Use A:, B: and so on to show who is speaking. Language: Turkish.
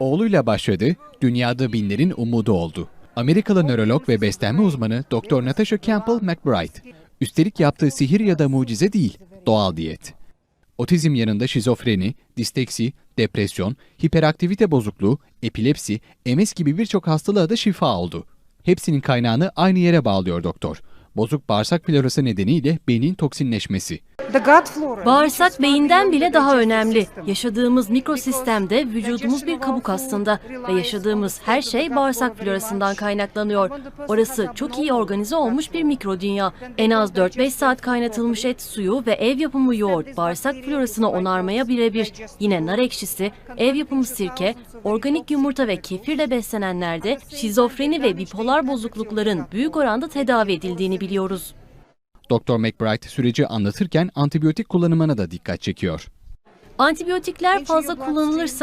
A: Oğluyla başladı, dünyada binlerin umudu oldu. Amerikalı nörolog ve beslenme uzmanı Dr. Natasha Campbell McBride. Üstelik yaptığı sihir ya da mucize değil, doğal diyet. Otizm yanında şizofreni, disteksi, depresyon, hiperaktivite bozukluğu, epilepsi, MS gibi birçok hastalığa da şifa oldu. Hepsinin kaynağını aynı yere bağlıyor doktor. Bozuk bağırsak florası nedeniyle beynin toksinleşmesi.
B: Bağırsak beyinden bile daha önemli. Yaşadığımız mikrosistemde vücudumuz bir kabuk aslında ve yaşadığımız her şey bağırsak florasından kaynaklanıyor. Orası çok iyi organize olmuş bir mikro dünya. En az 4-5 saat kaynatılmış et suyu ve ev yapımı yoğurt bağırsak florasını onarmaya birebir. Yine nar ekşisi, ev yapımı sirke, organik yumurta ve kefirle beslenenlerde şizofreni ve bipolar bozuklukların büyük oranda tedavi edildiğini biliyoruz.
A: Dr. McBride süreci anlatırken antibiyotik kullanımına da dikkat çekiyor.
B: Antibiyotikler fazla kullanılırsa